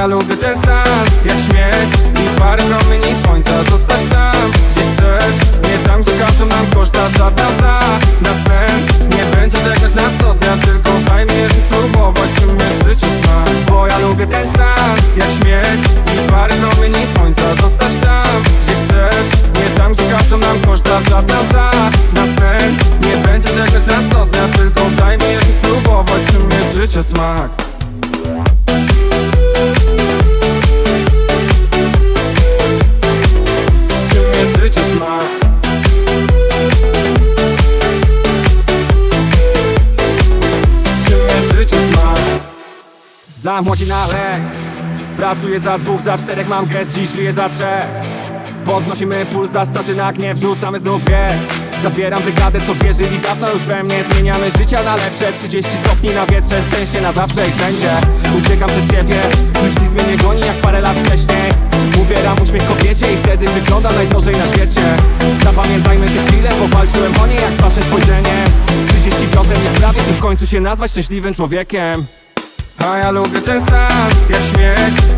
ja lubię ten stan Jak śmiech i parę promieni słońca. Zostać tam, gdzie chcesz. Nie tam, gdzie każą nam koszta żadna za. Na sen Nie będzie czekać na sto dnia Tylko daj mi jeszcze spróbować Czym jest życie smak. Bo ja lubię ten stan Jak śmiech i parę promieni słońca. Zostać tam, gdzie chcesz. Nie tam, gdzie każą nam koszta żadna za. Na sen Nie będzie czekać na sto dnia Tylko daj mi jeszcze spróbować Czym jest życie smak Za młodzi na lek. Pracuję za dwóch, za czterech mam gest, dziś żyję za trzech. Podnosimy puls za starzynak, nie wrzucamy znów G. Zabieram brygadę, co wierzyli dawno już we mnie. Zmieniamy życia na lepsze, 30 stopni na wietrze Szczęście na zawsze i wszędzie. Uciekam przed siebie, już nic mnie nie goni jak parę lat wcześniej. Ubieram uśmiech kobiecie i wtedy wygląda najdrożej na świecie. Zapamiętajmy te chwile, bo walczyłem o nie jak z wasze spojrzenie. 30 wiosem już prawie, by w końcu się nazwać szczęśliwym człowiekiem a ja lubię ten stan, jak śmiech